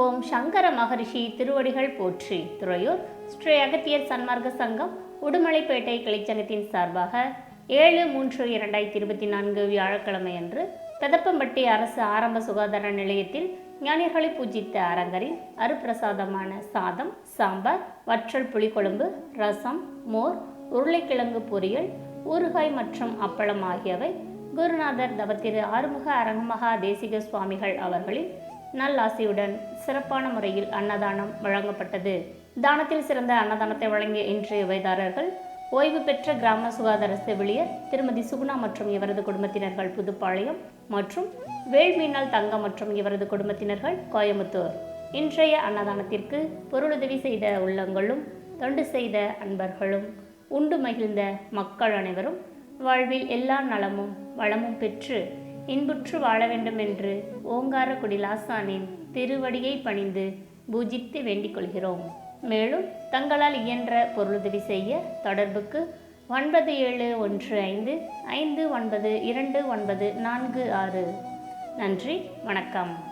ஓம் சங்கர மகரிஷி திருவடிகள் போற்றி. துறையூர் ஸ்ரீ அகத்தியர் சன்மார்க்க சங்கம் உடுமலைப்பேட்டை கிளைச்சங்கத்தின் சார்பாக ஏழு மூன்று இரண்டாயிரத்தி இருபத்தி நான்கு வியாழக்கிழமை அன்று பெதப்பம்பட்டி அரசு ஆரம்ப சுகாதார நிலையத்தில் ஞானியர்களை பூஜித்த அரங்கரின் அருப்பிரசாதமான சாதம் சாம்பார் வற்றல் புளிக்குழம்பு ரசம் மோர் உருளைக்கிழங்கு பொரியல் ஊறுகாய் மற்றும் அப்பளம் ஆகியவை குருநாதர் தவத்திரு ஆறுமுக அரங்கமகா தேசிக சுவாமிகள் அவர்களின் நல்லாசியுடன் சிறப்பான முறையில் அன்னதானம் வழங்கப்பட்டது. தானத்தில் சிறந்த அன்னதானத்தை வழங்கிய இன்றைய உபயதாரர்கள் ஓய்வு பெற்ற கிராம சுகாதார செவிலியர் திருமதி சுகுணா மற்றும் இவரது குடும்பத்தினர்கள் புதுப்பாளையம் மற்றும் வேள்மீனால் தங்கம் மற்றும் இவரது குடும்பத்தினர்கள் கோயம்புத்தூர். இன்றைய அன்னதானத்திற்கு பொருளுதவி செய்த உள்ளங்களும் தொண்டு செய்த அன்பர்களும் உண்டு மகிழ்ந்த மக்கள் அனைவரும் வாழ்வில் எல்லா நலமும் வளமும் பெற்று இன்புற்று வாழ வேண்டும் என்று ஓங்காரக்குடி லாசானின் திருவடியை பணிந்து பூஜித்து வேண்டிக் கொள்கிறோம். மேலும் தங்களால் இயன்ற பொருளுதவி செய்ய தொடர்புக்கு ஒன்பது ஏழு ஒன்று ஐந்து ஐந்து ஒன்பது இரண்டு ஒன்பது நான்கு ஆறு. நன்றி வணக்கம்.